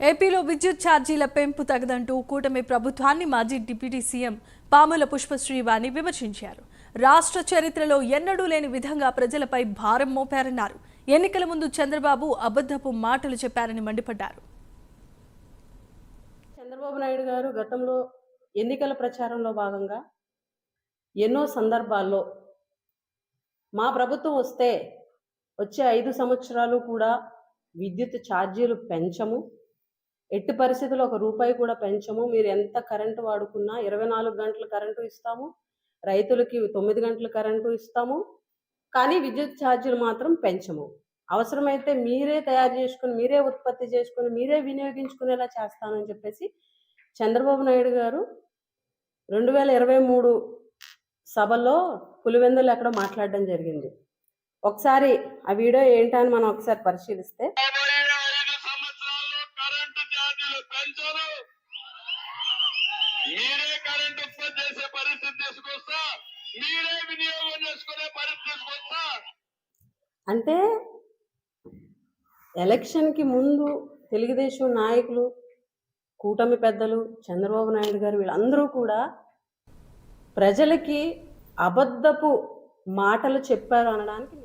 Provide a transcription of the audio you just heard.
ఏపీలో విద్యుత్ ఛార్జీల పెంపు తగదంటూ కూటమి ప్రభుత్వాన్ని మాజీ డిప్యూటీ సీఎం పాముల పుష్పశ్రీవాణి విమర్శించారు. రాష్ట్ర చరిత్రలో ఎన్నడూ లేని విధంగా ప్రజలపై భారం మోపారన్నారు. ఎన్నికల ముందు చంద్రబాబు అబద్ధపు మాటలు చెప్పారని మండిపడ్డారు. చంద్రబాబు నాయుడు గారు గతంలో ఎన్నికల ప్రచారంలో భాగంగా ఎన్నో సందర్భాల్లో మా ప్రభుత్వం వస్తే వచ్చే ఐదు సంవత్సరాలు కూడా విద్యుత్ ఛార్జీలు పెంచము ఎట్టి పరిస్థితుల్లో ఒక రూపాయి కూడా పెంచము. మీరు ఎంత కరెంటు వాడుకున్నా ఇరవై నాలుగు గంటలు కరెంటు ఇస్తాము. రైతులకి తొమ్మిది గంటలు కరెంటు ఇస్తాము. కానీ విద్యుత్ ఛార్జీలు మాత్రం పెంచము. అవసరమైతే మీరే తయారు చేసుకుని మీరే ఉత్పత్తి చేసుకుని మీరే వినియోగించుకునేలా చేస్తానని చెప్పేసి చంద్రబాబు నాయుడు గారు రెండు వేల ఇరవై మూడు సభలో పులివెందులు ఎక్కడో మాట్లాడడం జరిగింది. ఒకసారి ఆ వీడియో ఏంటని మనం ఒకసారి పరిశీలిస్తే మీరే ఉత్పత్తి చేసే పరిస్థితి తీసుకొస్తా. మీరే వినియోగం చేసుకునే పరిస్థితి తీసుకొస్తా. అంటే ఎలక్షన్కి ముందు తెలుగుదేశం నాయకులు కూటమి పెద్దలు చంద్రబాబు నాయుడు గారు వీళ్ళందరూ కూడా ప్రజలకి అబద్ధపు మాటలు చెప్పారు అనడానికి